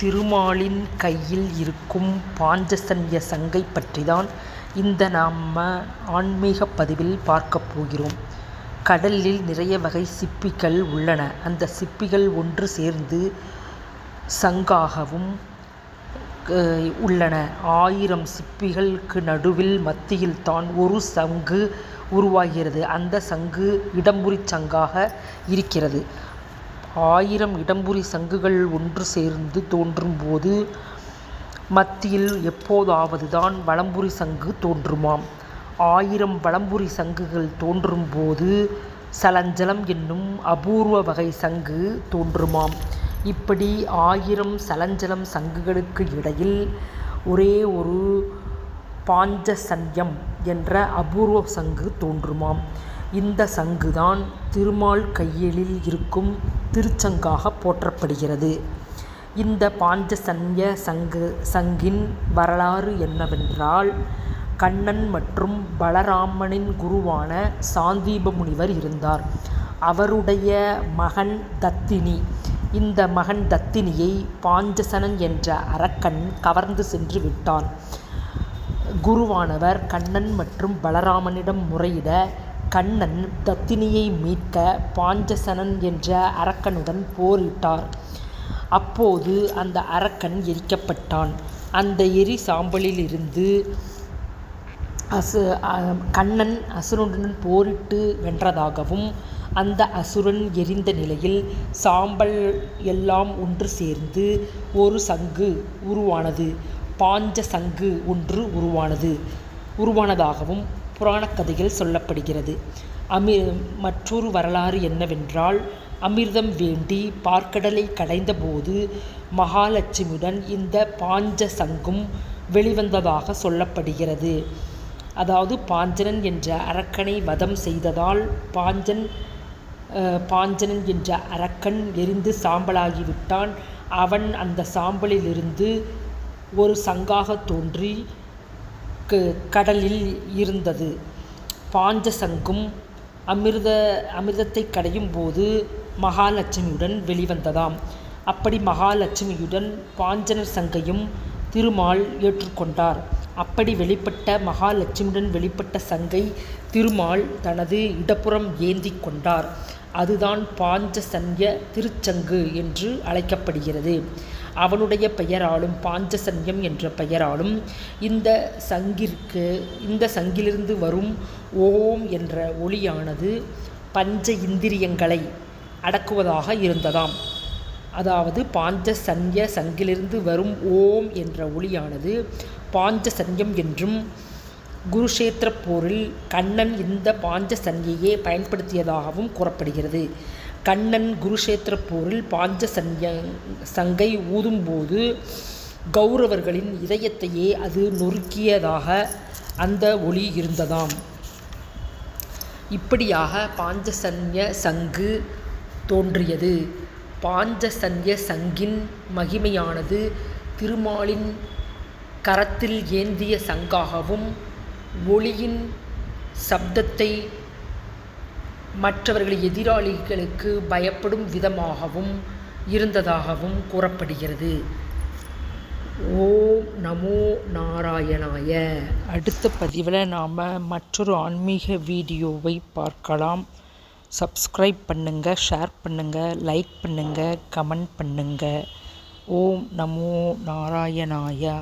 திருமாலின் கையில் இருக்கும் பாஞ்சசன்ய சங்கை பற்றி தான் இந்த நம்ம ஆன்மீகப் பதிவில் பார்க்கப் போகிறோம். கடலில் நிறைய வகை சிப்பிகள் உள்ளன. அந்த சிப்பிகள் ஒன்று சேர்ந்து சங்காகவும் உள்ளன. ஆயிரம் சிப்பிகளுக்கு நடுவில் மத்தியில் தான் ஒரு சங்கு உருவாகிறது. அந்த சங்கு இடம்புரிச் சங்காக இருக்கிறது. ஆயிரம் இடம்புரி சங்குகள் ஒன்று சேர்ந்து தோன்றும்போது மத்தியில் எப்போதாவது தான் சங்கு தோன்றுமாம். ஆயிரம் வளம்புரி சங்குகள் தோன்றும்போது சலஞ்சலம் என்னும் அபூர்வ வகை சங்கு தோன்றுமாம். இப்படி ஆயிரம் சலஞ்சலம் சங்குகளுக்கு இடையில் ஒரே ஒரு பாஞ்சசன்யம் என்ற அபூர்வ சங்கு தோன்றுமாம். இந்த சங்குதான் திருமால் கையில் இருக்கும் திருச்சங்காக போற்றப்படுகிறது. இந்த பாஞ்சசன்ய சங்கு சங்கின் வரலாறு என்னவென்றால் கண்ணன் மற்றும் பலராமனின் குருவான சாந்தீப முனிவர் இருந்தார். அவருடைய மகன் தத்தினி. இந்த மகன் தத்தினியை பாஞ்சசனன் என்ற அரக்கன் கவர்ந்து சென்று விட்டான். குருவானவர் கண்ணன் மற்றும் பலராமனிடம் முறையிட கண்ணன் தத்தினியை மீட்க பாஞ்சசனன் என்ற அரக்கனுடன் போரிட்டார். அப்போது அந்த அரக்கன் எரிக்கப்பட்டான். அந்த எரி சாம்பலிலிருந்து கண்ணன் அசுரனுடன் போரிட்டு வென்றதாகவும் அந்த அசுரன் எரிந்த நிலையில் சாம்பல் எல்லாம் ஒன்று சேர்ந்து ஒரு சங்கு உருவானது பாஞ்ச சங்கு ஒன்று உருவானது உருவானதாகவும் புராணக் கதையில் சொல்லப்படுகிறது. மற்றொரு வரலாறு என்னவென்றால் அமிர்தம் வேண்டி பார்க்கடலை கடைந்தபோது மகாலட்சுமியுடன் இந்த பாஞ்ச சங்கும் வெளிவந்ததாக சொல்லப்படுகிறது. அதாவது பாஞ்சனன் என்ற அரக்கனை வதம் செய்ததால் பாஞ்சன் பாஞ்சனன் என்ற அரக்கன் எரிந்து சாம்பலாகிவிட்டான் அவன் அந்த சாம்பலிலிருந்து ஒரு சங்காகத் தோன்றி கடலில் இருந்தது. பாஞ்ச சங்கும் அமிர்தத்தைக் கடையும் போது மகாலட்சுமியுடன் வெளிவந்ததாம். அப்படி மகாலட்சுமியுடன் பாஞ்சனர் சங்கையும் திருமால் ஏற்றுக்கொண்டார் அப்படி வெளிப்பட்ட மகாலட்சுமியுடன் வெளிப்பட்ட சங்கை திருமால் தனது இடப்புறம் ஏந்திக் கொண்டார். அதுதான் பாஞ்ச பாஞ்சசன்ய திருச்சங்கு என்று அழைக்கப்படுகிறது. அவனுடைய பெயராலும் பாஞ்சசன்யம் என்ற பெயராலும் இந்த சங்கிற்கு இந்த சங்கிலிருந்து வரும் ஓம் என்ற ஒளியானது பஞ்ச இந்திரியங்களை அடக்குவதாக இருந்ததாம். அதாவது பாஞ்சசன்ய சங்கிலிருந்து வரும் ஓம் என்ற ஒளியானது பாஞ்சசன்யம் என்றும் குருக்ஷேத்திரப் போரில் கண்ணன் இந்த பாஞ்சசன்யையே பயன்படுத்தியதாகவும் கூறப்படுகிறது. கண்ணன் குருஷேத்திர போரில் பாஞ்சசன்ய சங்கை ஊதும் போது கௌரவர்களின் இதயத்தையே அது நொறுக்கியதாக அந்த ஒளி இருந்ததாம். இப்படியாக பாஞ்சசன்ய சங்கு தோன்றியது. பாஞ்சசன்ய சங்கின் மகிமையானது திருமாலின் கரத்தில் ஏந்திய சங்காகவும் ஒளியின் சப்தத்தை மற்றவர்கள் எதிராளிகளுக்கு பயப்படும் விதமாகவும் இருந்ததாகவும் கூறப்படுகிறது. ஓம் நமோ நாராயணாய. அடுத்த பதிவில் நாம் மற்றொரு ஆன்மீக வீடியோவை பார்க்கலாம். சப்ஸ்கிரைப் பண்ணுங்கள் ஷேர் பண்ணுங்கள் லைக் பண்ணுங்கள் கமெண்ட் பண்ணுங்கள் ஓம் நமோ நாராயணாயா